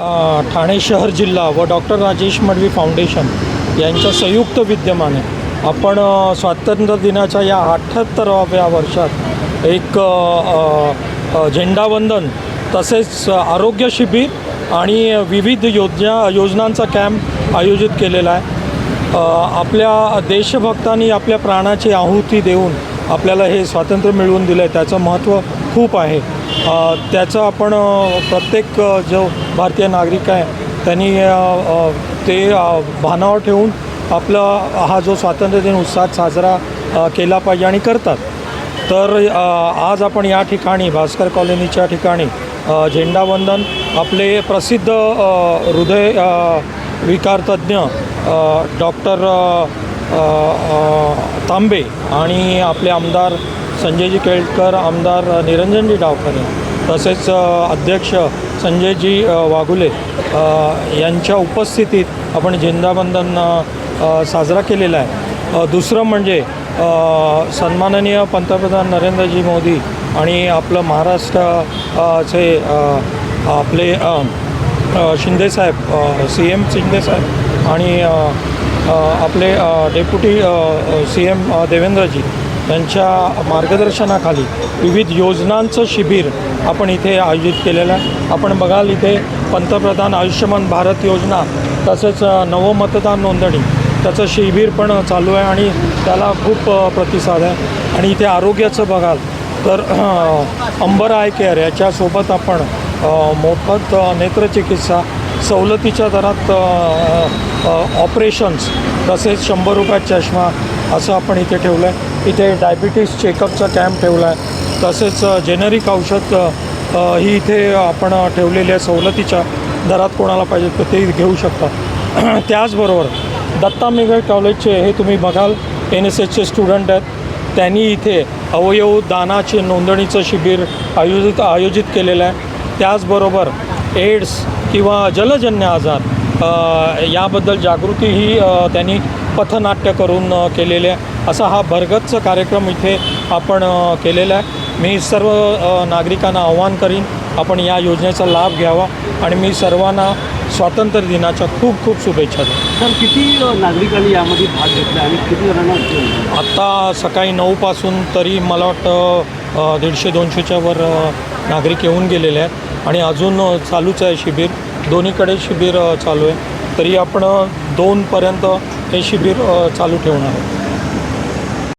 ठाणे शहर जिल्हा व डॉक्टर राजेश मडवी फाउंडेशन यांच्या संयुक्त विद्यमाने आपण स्वातंत्र्य दिनाच्या या अठ्ठ्याहत्तराव्या वर्षात एक झेंडावंदन तसेच आरोग्य शिबिर आणि विविध योजना योजनांचा कॅम्प आयोजित केलेला आहे. आपल्या देशभक्तांनी आपल्या प्राणाची आहुती देऊन आपल्याला हे स्वातंत्र्य मिळवून दिलं आहे त्याचं महत्त्व खूप आहे. त्याचं आपण प्रत्येक जो भारतीय नागरिक आहे त्यांनी ते भानावर ठेवून आपला हा जो स्वातंत्र्य दिन उत्साहात साजरा केला पाहिजे आणि करतात. तर आज आपण या ठिकाणी भास्कर कॉलनीच्या ठिकाणी झेंडावंदन आपले प्रसिद्ध हृदय विकारतज्ञ डॉक्टर तांबे आणि आपले आमदार संजयजी केळकर आमदार निरंजनजी डावखरे तसेच अध्यक्ष संजयजी वाघुले यांच्या उपस्थितीत आपण झेंडावंदन साजरा केलेला आहे. दुसरं म्हणजे सन्माननीय पंतप्रधान नरेंद्रजी मोदी आणि आपलं महाराष्ट्र चे आपले शिंदेसाहेब सी एम शिंदेसाहेब आणि आपले डेप्युटी सी एम देवेंद्रजी यांच्या मार्गदर्शनाखाली विविध योजनांचं शिबिर आपण इथे आयोजित केलेलं आहे. आपण बघाल इथे पंतप्रधान आयुष्यमान भारत योजना तसेच नवमतदान नोंदणी त्याचं शिबिर पण चालू आहे आणि त्याला खूप प्रतिसाद आहे. आणि इथे आरोग्याचं बघाल तर अंबर आय केअर याच्यासोबत आपण मोफत नेत्रचिकित्सा सवलतीच्या दरात ऑपरेशन्स तसेच शंभर रुपयात चष्मा असं आपण इथे ठेवलं आहे इथे डायबिटीस चेकअपचा कॅम्प ठेवला आहे तसेच जेनेरिक औषध ही इथे आपण ठेवलेली आहे. सवलतीच्या दरात कोणाला पाहिजे तर ते घेऊ शकता त्याचबरोबर दत्ता मेघे कॉलेजचे हे तुम्ही बघाल. एन एस एसचे स्टुडंट आहेत. त्यांनी इथे अवयव दानाचे नोंदणीचं शिबिर आयोजित आयोजित केलेलं आहे. त्याचबरोबर एड्स किंवा जलजन्य आजार याबद्दल जागृतीही ही त्यांनी पथनाट्य करून केलेले आहे. असा हा भरगतचा कार्यक्रम इथे आपण केलेला आहे. मी सर्व नागरिकांना आव्हान करीन आपण या योजनेचा लाभ घ्यावा आणि मी सर्वांना स्वातंत्र्य दिनाच्या खूप खूप शुभेच्छा देतो. सर किती नागरिकांनी यामध्ये भाग घेतला आणि किती जणांना उपयोग? आत्ता सकाळी नऊपासून तरी मला वाटतं दीडशे दोनशेच्या वर नागरिक येऊन गेलेले आहेत. आणि अजून चालूच आहे शिबिर. दोन्हीकडे शिबिर चालू आहे. तरी आपण दोनपर्यंत हे शिबिर चालू ठेवणार आहे